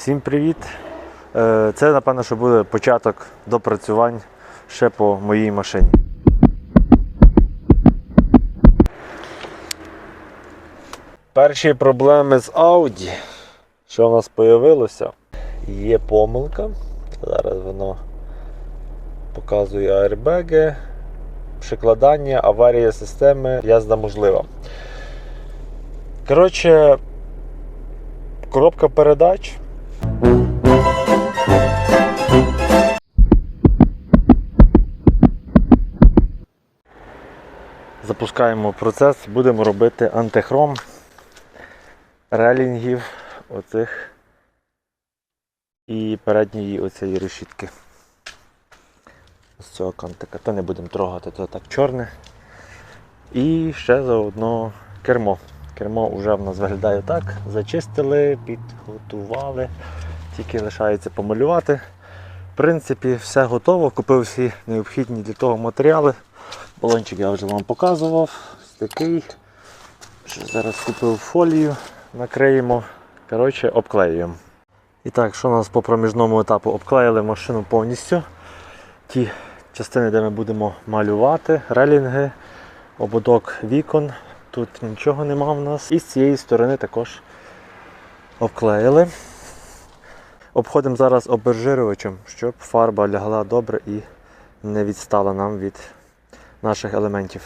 Всім привіт! Е, Це, напевно, що буде початок допрацювань ще по моїй машині. Перші проблеми з Audi. Що в нас з'явилося? Є помилка. Зараз воно показує аербеги, прикладання, аварія системи, язда можлива. Коротше, коробка передач. Запускаємо процес, будемо робити антихром релінгів оцих і передньої оцієї решітки. З цього кантика. То не будемо трогати, то так чорне. І ще заодно кермо. Кермо вже в нас виглядає так. Зачистили, підготували. Тільки лишається помалювати. В принципі, все готово. Купив всі необхідні для того матеріали. Балончик я вже вам показував. Такий. Ще зараз купив фолію, накриємо. Коротше, обклеюємо. І так, що у нас по проміжному етапу? Обклеїли машину повністю. Ті частини, де ми будемо малювати, релінги, ободок вікон. Тут нічого нема в нас. І з цієї сторони також обклеїли. Обходимо зараз обезжирювачем, щоб фарба лягла добре і не відстала нам від наших елементів.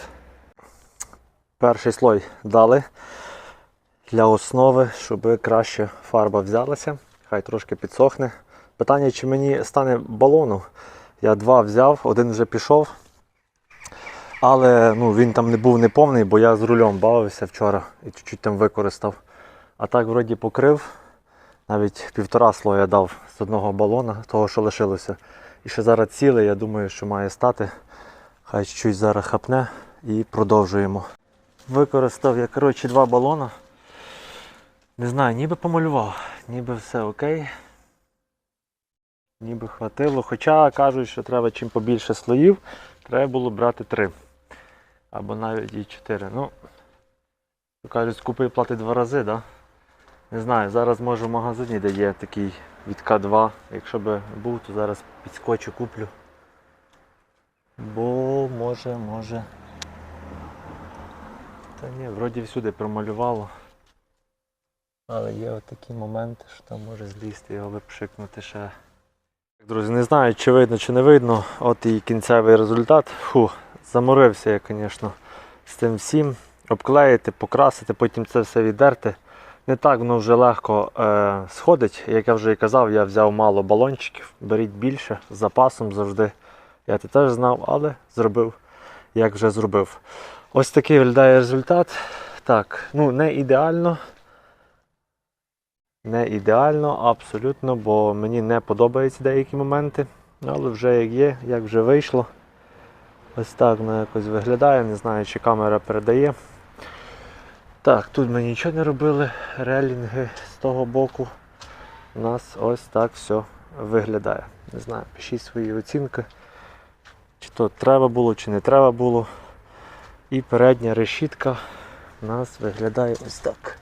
Перший слой дали для основи, щоб краще фарба взялася. Хай трошки підсохне. Питання, чи мені стане балону. Я два взяв, один вже пішов. Але ну, він там не був неповний, бо я з рулем бавився вчора і чуть-чуть там використав. А так вроді покрив. Навіть півтора слоя дав з одного балона, того, що лишилося. І ще зараз цілий, я думаю, що має стати. Хай чуть зараз хапне і продовжуємо. Використав я коротше, два балона. Не знаю, ніби помалював, ніби все окей. Ніби хватило. Хоча кажуть, що треба чим побільше слоїв, треба було брати три. Або навіть і чотири. Ну, кажуть, купи і плати два рази, да? Не знаю, зараз може в магазині, де є такий від К2. Якщо би був, то зараз підскочу, куплю. Бо може, може. Та ні, вроді всюди промалювало. Але є отакі моменти, що там може злізти його випшикнути ще. Друзі, не знаю, чи видно, чи не видно. От і кінцевий результат. Фу, заморився я, звісно, з цим всім. Обклеїти, покрасити, потім це все віддерти. Не так воно вже легко е, сходить. Як я вже і казав, я взяв мало балончиків, беріть більше, з запасом завжди. Я це теж знав, але зробив, як вже зробив. Ось такий виглядає результат. Так, ну не ідеально. Не ідеально, абсолютно, бо мені не подобаються деякі моменти. Але вже як є, як вже вийшло. Ось так воно якось виглядає, не знаю, чи камера передає. Так, тут ми нічого не робили, релінги з того боку. У нас ось так все виглядає. Не знаю, пишіть свої оцінки. Чи то треба було, чи не треба було. І передня решітка у нас виглядає ось так.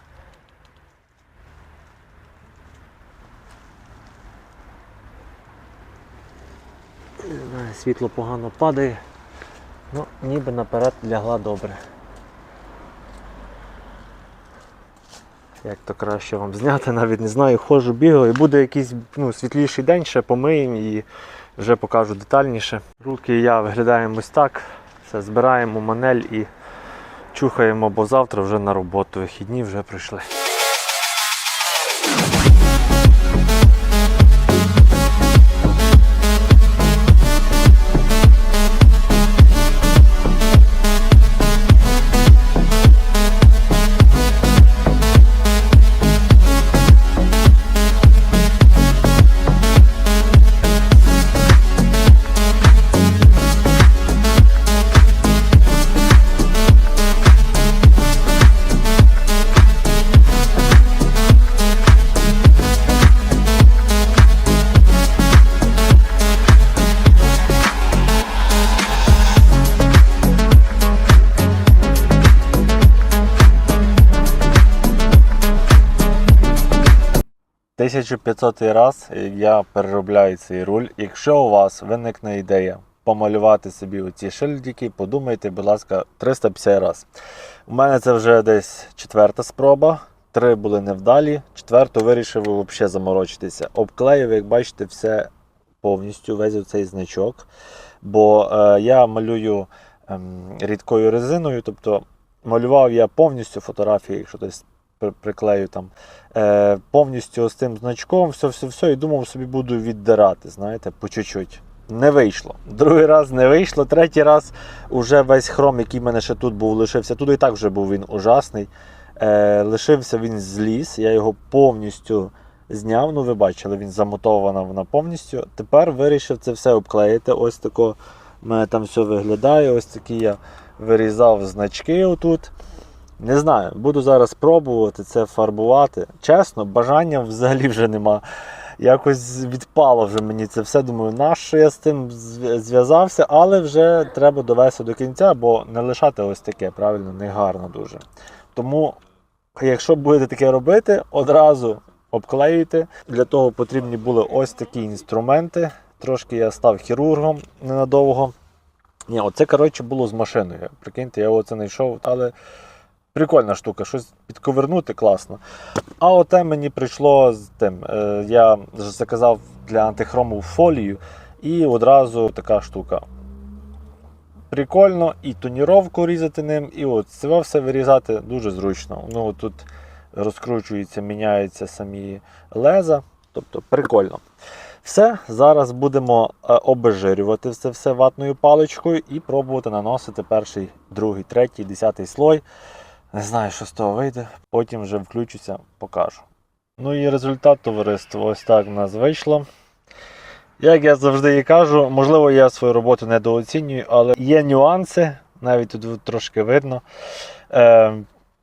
Не знаю, світло погано падає. Ну, ніби наперед лягла добре. Як то краще вам зняти, навіть не знаю, ходжу, бігаю, буде якийсь ну, світліший день, ще помиємо і вже покажу детальніше. Руки і я виглядаємо ось так. Все, збираємо манель і чухаємо, бо завтра вже на роботу. Вихідні вже прийшли. 1500 раз я переробляю цей руль. Якщо у вас виникне ідея помалювати собі оці шильдики, подумайте, будь ласка, 350 раз. У мене це вже десь четверта спроба. Три були невдалі. Четверту вирішив взагалі заморочитися. Обклеїв, як бачите, все повністю, весь цей значок. Бо е, я малюю ем, рідкою резиною, тобто малював я повністю фотографії, якщо при- приклею там е, повністю з цим значком, все, все, все, і думав собі буду віддирати, знаєте, по чуть-чуть. Не вийшло. Другий раз не вийшло. Третій раз уже весь хром, який в мене ще тут був, лишився. Тут і так вже був він ужасний. Е, лишився він зліз, я його повністю зняв. Ну, ви бачили, він замотована вона повністю. Тепер вирішив це все обклеїти. Ось тако в мене там все виглядає. Ось такі я вирізав значки отут. Не знаю, буду зараз пробувати це фарбувати. Чесно, бажання взагалі вже нема. Якось відпало вже мені це все. Думаю, нащо я з цим зв'язався, але вже треба довести до кінця, бо не лишати ось таке, правильно, не гарно дуже. Тому, якщо будете таке робити, одразу обклеюйте. Для того потрібні були ось такі інструменти. Трошки я став хірургом ненадовго. Ні, оце, коротше, було з машиною. Прикиньте, я оце знайшов, але прикольна штука, щось підковернути класно. А оте мені прийшло з тим. Е, я заказав для антихрому фолію і одразу така штука. Прикольно і тоніровку різати ним, і от це все вирізати дуже зручно. Ну, тут розкручуються, міняються самі леза. Тобто прикольно. Все, зараз будемо е, обезжирювати це все ватною паличкою і пробувати наносити перший, другий, третій, десятий слой. Не знаю, що з того вийде. Потім вже включуся, покажу. Ну і результат товариства ось так в нас вийшло. Як я завжди і кажу, можливо, я свою роботу недооцінюю, але є нюанси, навіть тут трошки видно, е,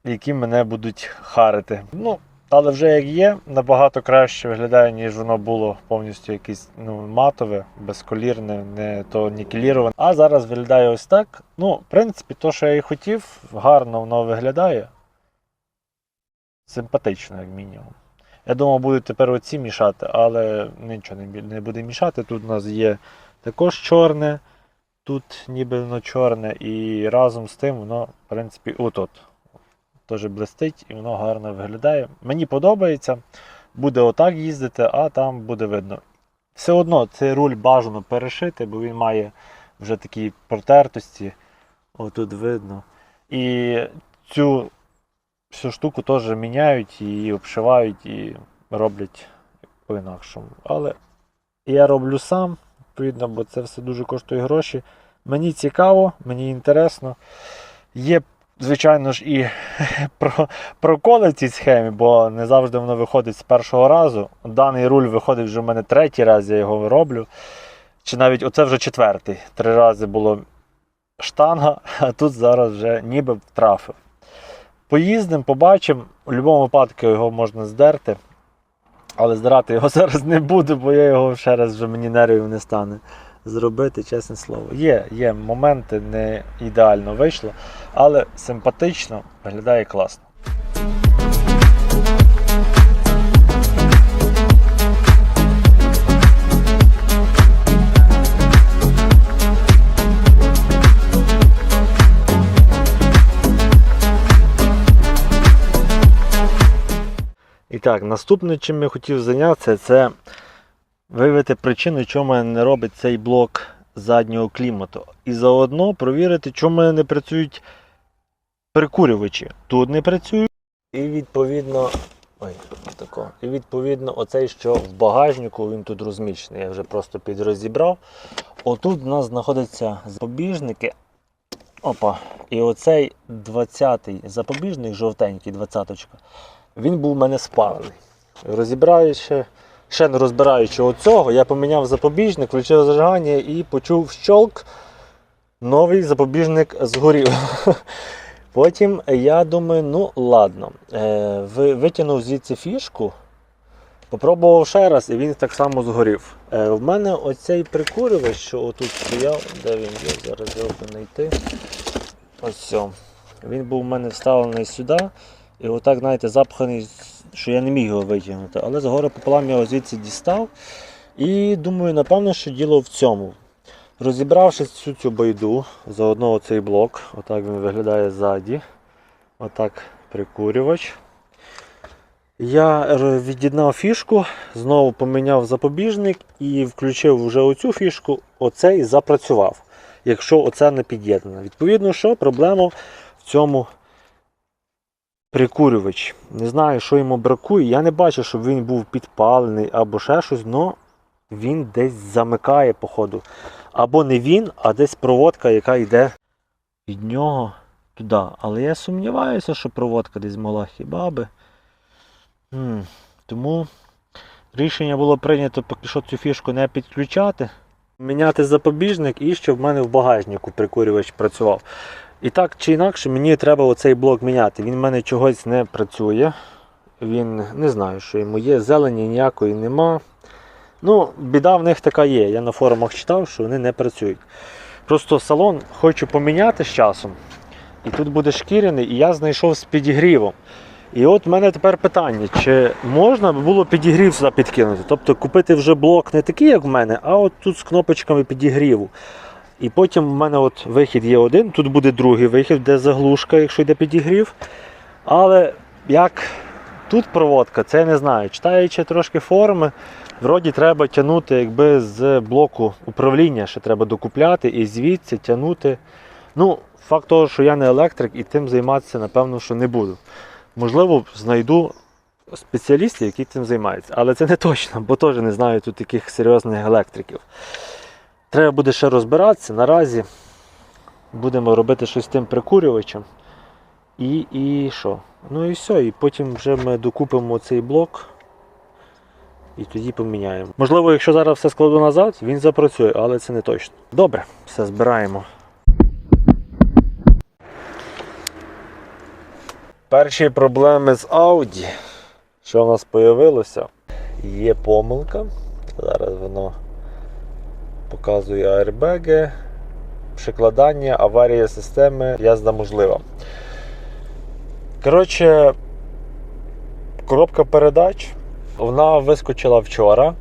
які мене будуть харити. Ну, але вже як є, набагато краще виглядає, ніж воно було повністю якесь ну, матове, безколірне, не то нікеліроване. А зараз виглядає ось так. Ну, в принципі, то, що я і хотів, гарно воно виглядає. Симпатично, як мінімум. Я думав, будуть тепер оці мішати, але нічого не, буде мішати. Тут у нас є також чорне, тут ніби воно чорне, і разом з тим воно, в принципі, отут. Теж блистить і воно гарно виглядає. Мені подобається. Буде отак їздити, а там буде видно. Все одно цей руль бажано перешити, бо він має вже такі протертості. Отут видно. І цю всю штуку теж міняють і обшивають, і роблять по-інакшому. Але я роблю сам, відповідно, бо це все дуже коштує гроші. Мені цікаво, мені інтересно. Є, звичайно ж, і про, проколи в цій схемі, бо не завжди воно виходить з першого разу. Даний руль виходить вже в мене третій раз, я його роблю. Чи навіть оце вже четвертий. Три рази було штанга, а тут зараз вже ніби втрафив. Поїздимо, побачимо. У будь-якому випадку його можна здерти. Але здирати його зараз не буду, бо я його ще раз вже мені нервів не стане зробити, чесне слово. Є, є моменти, не ідеально вийшло, але симпатично, виглядає класно. І так, наступне, чим я хотів зайнятися, це виявити причину, чому не робить цей блок заднього клімату. І заодно провірити, чому не працюють прикурювачі. Тут не працюють. І відповідно. Ой, тако. І відповідно, оцей, що в багажнику, він тут розміщений. Я вже просто підрозібрав. Отут у нас знаходяться запобіжники. Опа. І оцей 20-й запобіжник, жовтенький, 20-очка, він був у мене спалений. Розібраючи, ще не розбираючи оцього, я поміняв запобіжник, включив зажигання і почув щолк. Новий запобіжник згорів. Потім я думаю, ну ладно, е, ви- витягнув звідси фішку, попробував ще раз, і він так само згорів. Е, в мене оцей прикурювач, що отут стояв, де він є, зараз його знайти. Ось. о. Він був у мене вставлений сюди. І отак, знаєте, запханий що я не міг його витягнути. Але згори пополам я його звідси дістав. І думаю, напевно, що діло в цьому. Розібравши всю цю байду, заодно оцей блок, отак він виглядає ззаді. Отак прикурювач. Я від'єднав фішку, знову поміняв запобіжник і включив вже оцю фішку, оцей запрацював, якщо оце не під'єднано. Відповідно, що проблема в цьому прикурювачі. Не знаю, що йому бракує. Я не бачу, щоб він був підпалений або ще щось, але він десь замикає, походу. Або не він, а десь проводка, яка йде від нього туди. Але я сумніваюся, що проводка десь могла хіба би. Тому рішення було прийнято поки що цю фішку не підключати. Міняти запобіжник і щоб в мене в багажнику прикурювач працював. І так чи інакше мені треба оцей блок міняти. Він в мене чогось не працює. Він не знаю, що йому є. Зелені ніякої нема. Ну, біда в них така є. Я на форумах читав, що вони не працюють. Просто салон хочу поміняти з часом. І тут буде шкіряний, і я знайшов з підігрівом. І от в мене тепер питання: чи можна було підігрів сюди підкинути? Тобто купити вже блок не такий, як в мене, а от тут з кнопочками підігріву. І потім в мене от вихід є один, тут буде другий вихід, де заглушка, якщо йде підігрів. Але як тут проводка, це я не знаю. Читаючи трошки форми, вроді треба тягнути якби з блоку управління, ще треба докупляти і звідси тягнути. Ну, факт того, що я не електрик і тим займатися, напевно, що не буду. Можливо, знайду спеціалістів, які цим займаються. Але це не точно, бо теж не знаю тут таких серйозних електриків. Треба буде ще розбиратися. Наразі будемо робити щось з тим прикурювачем. І, і що? Ну і все. І потім вже ми докупимо цей блок. І тоді поміняємо. Можливо, якщо зараз все складу назад, він запрацює, але це не точно. Добре, все збираємо. Перші проблеми з Audi. Що в нас з'явилося? Є помилка. Зараз воно показує аербеги, прикладання, аварія системи, язда можлива. Коротше, коробка передач. Вона вискочила вчора.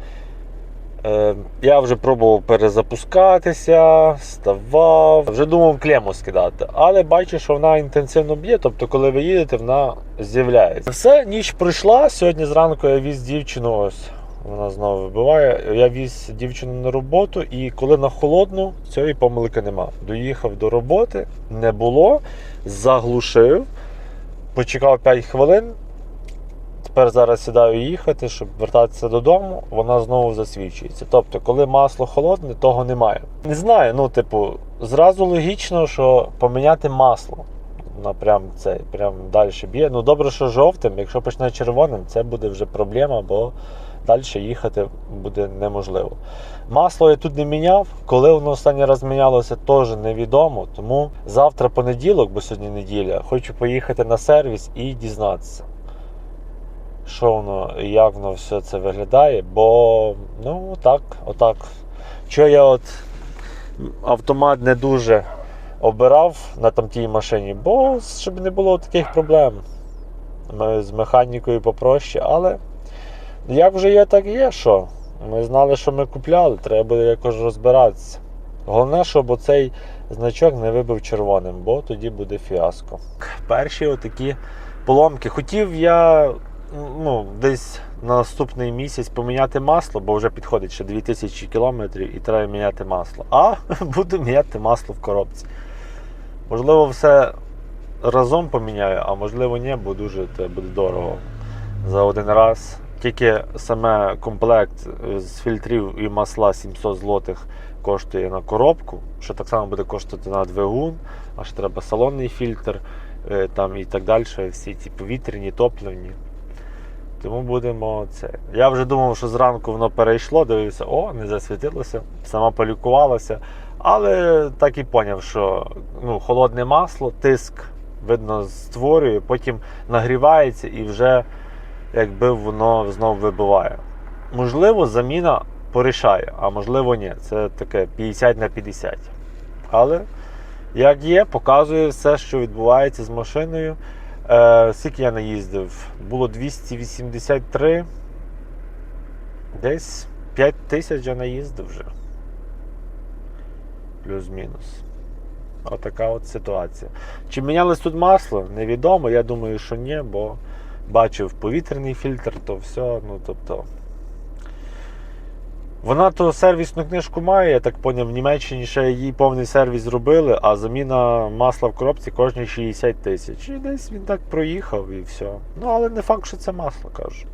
Е, я вже пробував перезапускатися, ставав, вже думав клему скидати. Але бачу, що вона інтенсивно б'є, тобто, коли ви їдете, вона з'являється. Все, ніч пройшла. Сьогодні зранку я віз дівчину. Ось вона знову вибиває. Я віз дівчину на роботу, і коли на холодну, цієї помилки нема. Доїхав до роботи, не було, заглушив, почекав 5 хвилин. Тепер зараз сідаю їхати, щоб вертатися додому, вона знову засвічується. Тобто, коли масло холодне, того немає. Не знаю, ну, типу, зразу логічно, що поміняти масло. Вона прям це прям далі б'є. Ну добре, що жовтим, якщо почне червоним, це буде вже проблема, бо далі їхати буде неможливо. Масло я тут не міняв. Коли воно останній раз мінялося, теж невідомо. Тому завтра понеділок, бо сьогодні неділя, хочу поїхати на сервіс і дізнатися що воно, як воно все це виглядає, бо ну так, отак. Що я от автомат не дуже обирав на там тій машині, бо щоб не було таких проблем. Ми з механікою попроще, але як вже є, так і є, що. Ми знали, що ми купляли, треба буде якось розбиратися. Головне, щоб оцей значок не вибив червоним, бо тоді буде фіаско. Перші отакі поломки. Хотів я ну, десь на наступний місяць поміняти масло, бо вже підходить ще 2000 кілометрів і треба міняти масло. А буду міняти масло в коробці. Можливо, все разом поміняю, а можливо ні, бо дуже це буде дорого за один раз. Тільки саме комплект з фільтрів і масла 700 злотих коштує на коробку, що так само буде коштувати на двигун, а ще треба салонний фільтр е, там і так далі. Всі ці повітряні, топливні. Тому будемо це. Я вже думав, що зранку воно перейшло, дивився, о, не засвітилося, сама полікувалася. Але так і поняв, що ну, холодне масло, тиск, видно, створює, потім нагрівається і вже якби воно знову вибиває. Можливо, заміна порішає, а можливо, ні. Це таке 50 на 50. Але як є, показує все, що відбувається з машиною. Е, скільки я наїздив? Було 283. Десь 5 тисяч я наїздив вже. Плюс-мінус. Отака от ситуація. Чи мінялось тут масло? Невідомо. Я думаю, що ні, бо бачив повітряний фільтр, то все. Ну, тобто. Вона то сервісну книжку має, я так поняв, в Німеччині ще їй повний сервіс зробили, а заміна масла в коробці кожні 60 тисяч. І десь він так проїхав і все. Ну, але не факт, що це масло, кажу.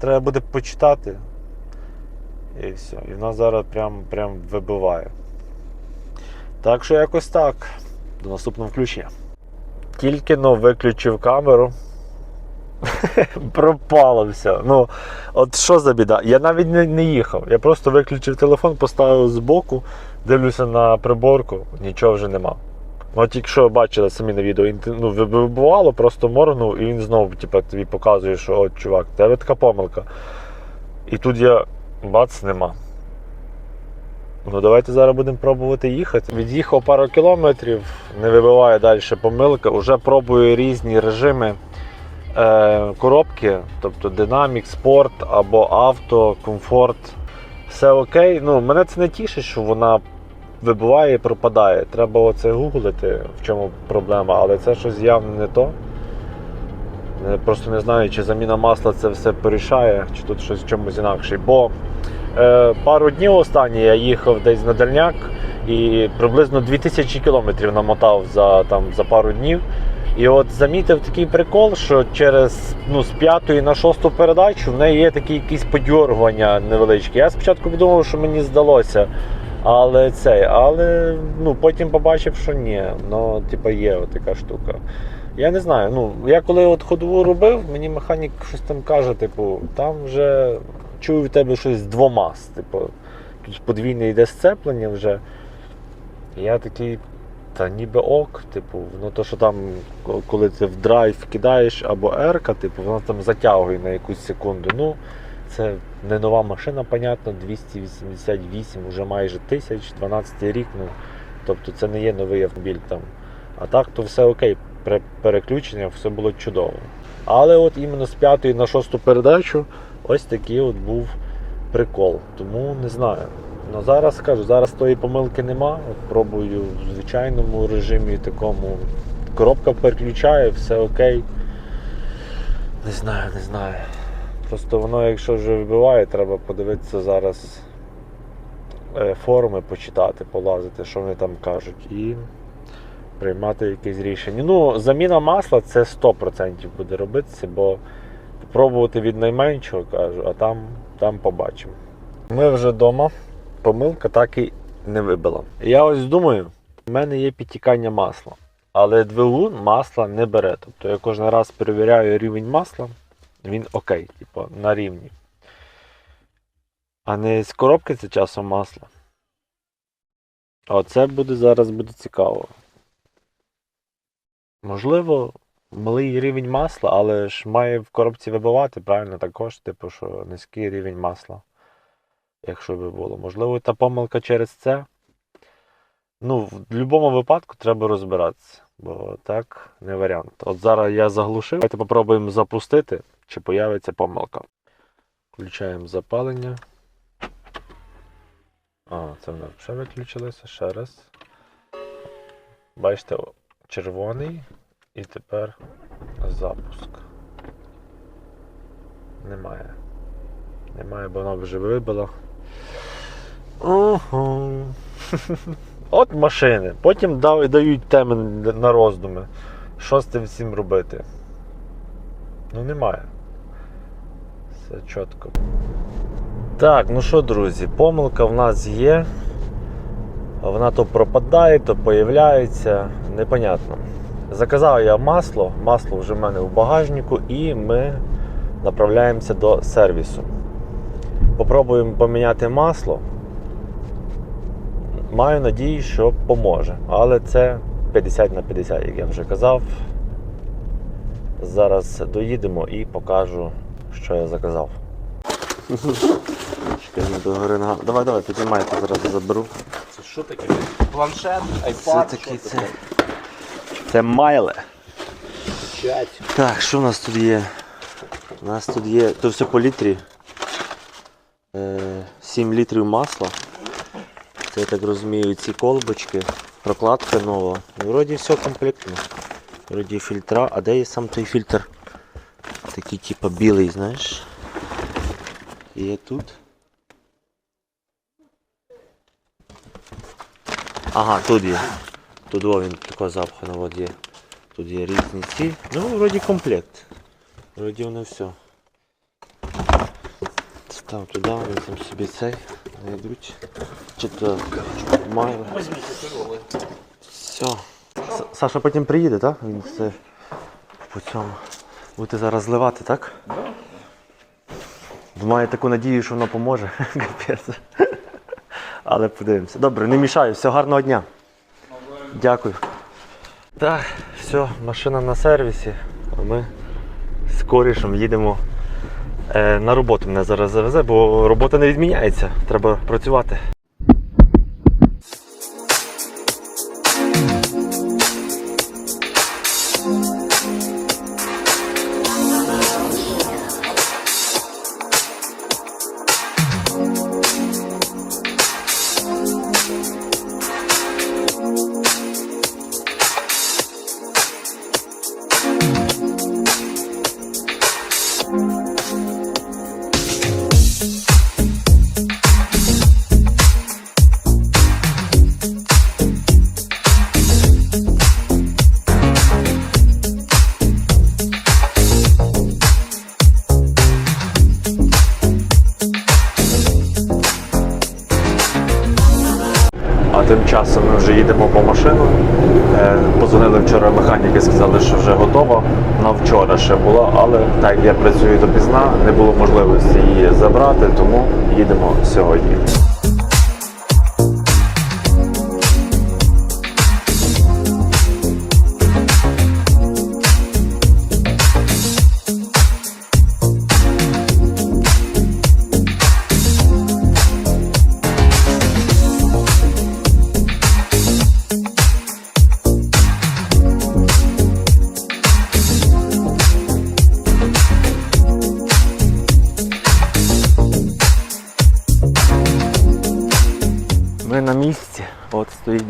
Треба буде почитати. І все. І вона зараз прям, прям вибиває. Так що якось так. До наступного включення. Тільки но виключив камеру. Пропало все. Ну, от що за біда? Я навіть не, не їхав. Я просто виключив телефон, поставив збоку, дивлюся на приборку, нічого вже нема. Ну, от якщо бачили самі на відео, ну, вибивало, просто моргнув, і він знову типу, тобі показує, що от, чувак, тебе така помилка. І тут я бац, нема. Ну, давайте зараз будемо пробувати їхати. Від'їхав пару кілометрів, не вибиває далі помилка. Уже пробую різні режими е, коробки, тобто динамік, спорт або авто, комфорт. Все окей. Ну, мене це не тішить, що вона вибиває і пропадає. Треба оце гуглити, в чому проблема, але це щось явно не то. Просто не знаю, чи заміна масла це все порішає, чи тут щось в чомусь інакше. Бо е, пару днів останні я їхав десь на дальняк і приблизно 2000 кілометрів намотав за, там, за пару днів. І от замітив такий прикол, що через ну, з п'ятої на шосту передачу в неї є такі якісь подьоргування невеличкі. Я спочатку подумав, що мені здалося. Але цей, але ну, потім побачив, що ні. Ну, типа, є така штука. Я не знаю. Ну, я коли от ходову робив, мені механік щось там каже, типу, там вже чую в тебе щось з двома. Типу, тут подвійне йде сцеплення вже. Я такий, та ніби ок, типу, ну то, що там, коли ти в драйв кидаєш або R, типу, воно там затягує на якусь секунду. Ну, це не нова машина, понятно, 288, вже майже тисяч, 12 рік. Ну, тобто це не є новий автомобіль там. А так, то все окей, при переключення все було чудово. Але от іменно з п'ятої на шосту передачу ось такий от був прикол. Тому не знаю. Ну зараз кажу, зараз тої помилки нема. От пробую в звичайному режимі такому. Коробка переключає, все окей. Не знаю, не знаю. Просто воно, якщо вже вибиває, треба подивитися зараз е, форуми почитати, полазити, що вони там кажуть, і приймати якесь рішення. Ну, заміна масла це 100% буде робитися, бо пробувати від найменшого кажу, а там, там побачимо. Ми вже вдома, помилка так і не вибила. Я ось думаю, в мене є підтікання масла, але двигун масла не бере. Тобто я кожен раз перевіряю рівень масла він окей, типу, на рівні. А не з коробки це часом масло. Оце буде зараз буде цікаво. Можливо, малий рівень масла, але ж має в коробці вибивати, правильно, також, типу, що низький рівень масла. Якщо би було. Можливо, та помилка через це. Ну, в будь-якому випадку треба розбиратися, бо так не варіант. От зараз я заглушив. Давайте попробуємо запустити, чи появиться помилка. Включаємо запалення. А, це воно ще виключилося. Ще раз. Бачите, червоний і тепер запуск. Немає. Немає, бо воно вже вибило. Угу. От машини. Потім дають теми на роздуми. Що з цим всім робити? Ну немає. Все чітко. Так, ну що, друзі, помилка в нас є. Вона то пропадає, то появляється. Непонятно. Заказав я масло, масло вже в мене в багажнику, і ми направляємося до сервісу. Попробуємо поміняти масло. Маю надію, що поможе. Але це 50 на 50, як я вже казав. Зараз доїдемо і покажу, що я заказав. Чекай, не догори нога. Давай, давай, піднімайте, зараз заберу. Це що таке? Планшет, Це айпад? такі це. Це майле. П'ять. Так, що у нас тут є? У нас тут є, то все по літрі. Е, 7 літрів масла. Це я так розумію, ці колбочки, прокладка нова. І вроді все комплектно. Вроді фільтра, а де є сам той фільтр? Такий типу білий, знаєш. Є тут. Ага, тут є. Тут о, він такого запхано от є. Тут є різні ці. Ну, вроді комплект. Вроді воно все. Став туди, він там собі цей знайдуть. Чи то майло. Все. Саша потім приїде, так? Він все по цьому. Будете зараз зливати, так? Маю таку надію, що воно поможе. Капець. Але подивимося. Добре, не мішаю, все гарного дня. Дякую. Так, все, машина на сервісі, а ми з корішем їдемо на роботу. Мене зараз завезе, бо робота не відміняється. Треба працювати.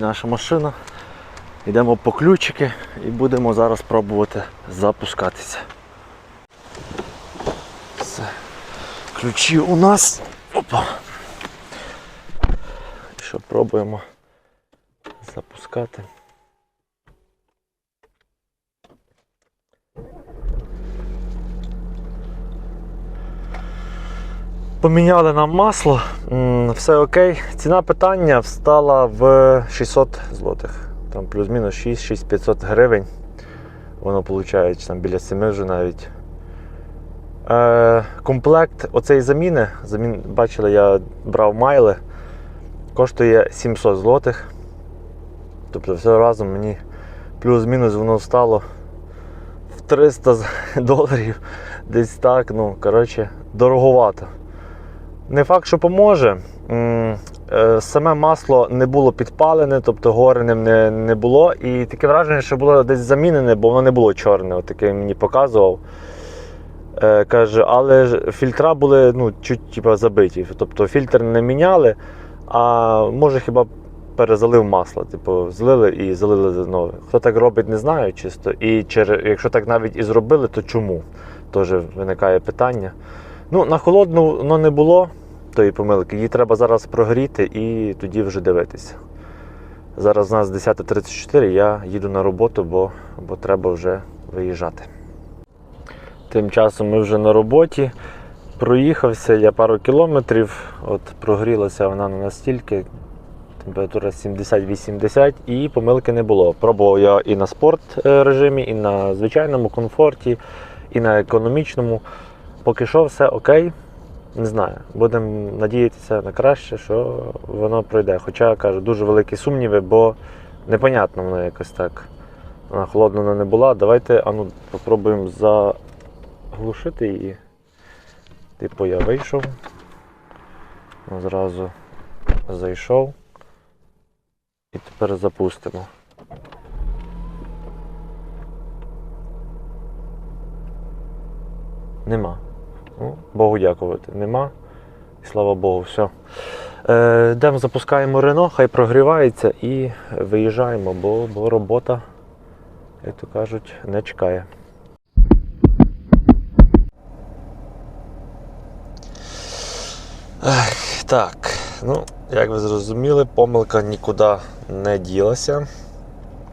Наша машина. Йдемо по ключики і будемо зараз пробувати запускатися. Все. Ключі у нас. Опа. Що, пробуємо запускати. Поміняли нам масло, все окей. Ціна питання встала в 600 злотих. Там плюс-мінус 6-6500 гривень. Воно виходить там біля 7 вже навіть. Е, комплект оцеї заміни, замін, бачили, я брав майли, коштує 700 злотих. Тобто все разом мені плюс-мінус воно стало в 300 доларів. Десь так, ну, коротше, дороговато. Не факт, що поможе. Е, Саме масло не було підпалене, тобто гореним не, не було. І таке враження, що було десь замінене, бо воно не було чорне, от таке мені показував. Е, Каже, але фільтра були ну, чуть типа, забиті. Тобто фільтр не міняли, а може хіба перезалив масло. Типу, злили і залили знову. Хто так робить, не знаю чисто. І чер- якщо так навіть і зробили, то чому? Теж виникає питання. Ну, на холодну воно не було тої помилки. Її треба зараз прогріти і тоді вже дивитися. Зараз у нас 10.34, я їду на роботу, бо, бо треба вже виїжджати. Тим часом ми вже на роботі. Проїхався я пару кілометрів, от прогрілася вона не настільки, температура 70-80 і помилки не було. Пробував я і на спорт е, режимі, і на звичайному комфорті, і на економічному. Поки що все окей. Не знаю. Будемо надіятися на краще, що воно пройде. Хоча кажу, дуже великі сумніви, бо непонятно воно якось так. Вона холодна не була. Давайте ану, попробуємо заглушити її. Типу я вийшов. Зразу зайшов. І тепер запустимо. Нема. Ну, Богу дякувати. Нема. І слава Богу, все. Е, йдемо, запускаємо Рено, хай прогрівається і виїжджаємо, бо, бо робота, як то кажуть, не чекає. Ех, так, ну, як ви зрозуміли, помилка нікуди не ділася.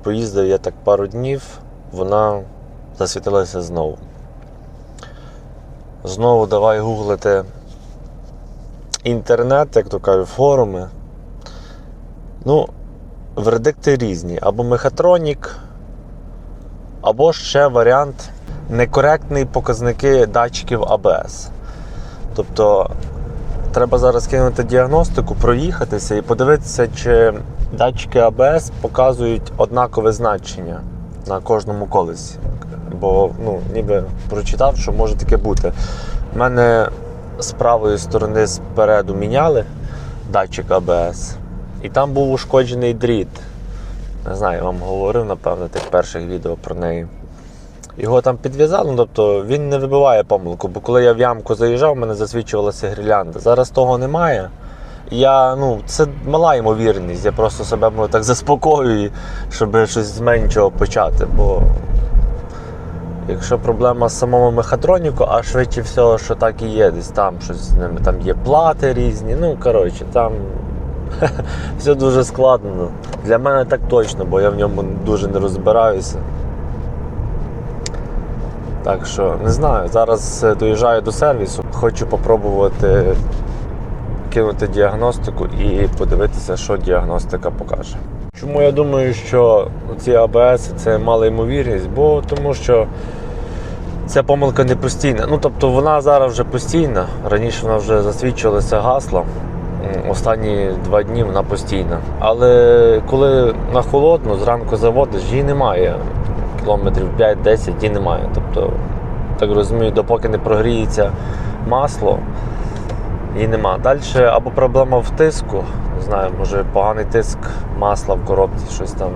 Поїздив я так пару днів, вона засвітилася знову. Знову давай гуглити інтернет, як то кажуть, форуми. Ну, вердикти різні. Або мехатронік, або ще варіант некоректні показники датчиків АБС. Тобто треба зараз кинути діагностику, проїхатися і подивитися, чи датчики АБС показують однакове значення на кожному колесі. Бо ну, ніби прочитав, що може таке бути. У мене з правої сторони спереду міняли датчик АБС, і там був ушкоджений дріт. Не знаю, я вам говорив, напевно, тих перших відео про неї. Його там підв'язали, ну, тобто він не вибиває помилку, бо коли я в ямку заїжджав, в мене засвідчувалася гірлянда. Зараз того немає. Я, ну, це мала ймовірність, я просто себе так заспокоюю, щоб щось з меншого почати. Бо якщо проблема з самому мехатроніку, а швидше всього, що так і є, десь там щось з ними, там є плати різні. Ну, коротше, там все дуже складно. Для мене так точно, бо я в ньому дуже не розбираюся. Так що не знаю. Зараз е, доїжджаю до сервісу, хочу попробувати кинути діагностику і подивитися, що діагностика покаже. Чому я думаю, що ці АБС це мала ймовірність? Бо тому що ця помилка не постійна. Ну тобто вона зараз вже постійна. Раніше вона вже засвідчилася гаслом. Останні два дні вона постійна. Але коли на холодну, зранку заводиш, її немає. Кілометрів 5-10 її немає. Тобто, так розумію, допоки не прогріється масло, її нема. Далі або проблема в тиску, не знаю, може поганий тиск масла в коробці, щось там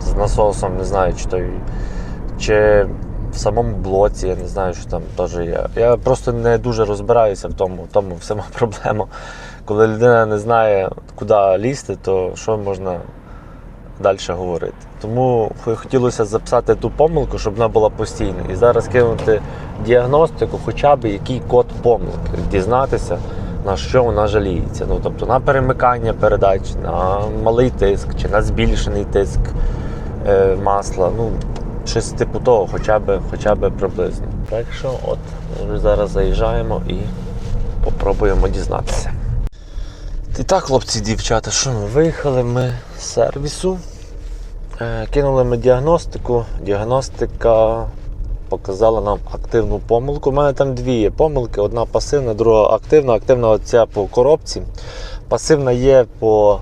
з насосом, не знаю, чи той. Чи в самому блоці, я не знаю, що там теж є. Я просто не дуже розбираюся в тому, в тому всема проблема. Коли людина не знає, куди лізти, то що можна далі говорити. Тому хотілося записати ту помилку, щоб вона була постійна. І зараз кинути діагностику, хоча б який код помилки, дізнатися, на що вона жаліється. Ну, тобто на перемикання передач, на малий тиск чи на збільшений тиск е, масла. Ну, щось типу того, хоча б, хоча б приблизно. Так що, от, ми зараз заїжджаємо і попробуємо дізнатися. І так, хлопці дівчата, що ми виїхали ми з сервісу. Е, Кинули ми діагностику. Діагностика показала нам активну помилку. У мене там дві є помилки: одна пасивна, друга активна. Активна оця по коробці. Пасивна є по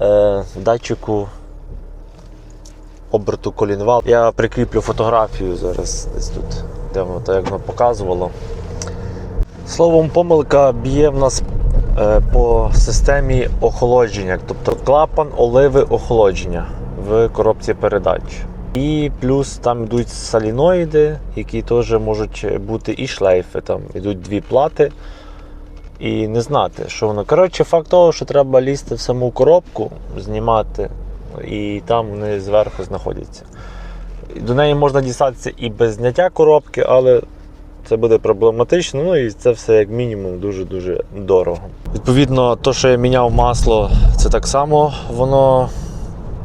е, датчику оберту колінвал. Я прикріплю фотографію зараз десь тут, де воно так як воно показувало. Словом, помилка б'є в нас е, по системі охолодження, тобто клапан оливи охолодження в коробці передач. І плюс там йдуть соліноїди, які теж можуть бути і шлейфи. Там йдуть дві плати. І не знати, що воно. Коротше, факт того, що треба лізти в саму коробку, знімати, і там вони зверху знаходяться. До неї можна дістатися і без зняття коробки, але це буде проблематично, ну і це все як мінімум дуже-дуже дорого. Відповідно, то, що я міняв масло, це так само воно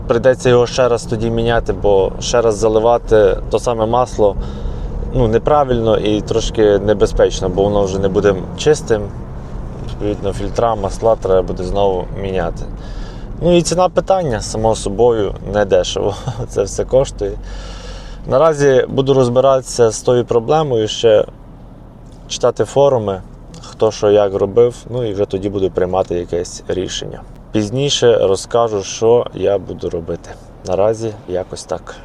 прийдеться його ще раз тоді міняти, бо ще раз заливати то саме масло ну, неправильно і трошки небезпечно, бо воно вже не буде чистим. Відповідно, фільтра, масла треба буде знову міняти. Ну і ціна питання, само собою, не дешево. Це все коштує. Наразі буду розбиратися з тою проблемою, ще читати форуми, хто що як робив, ну і вже тоді буду приймати якесь рішення. Пізніше розкажу, що я буду робити. Наразі якось так.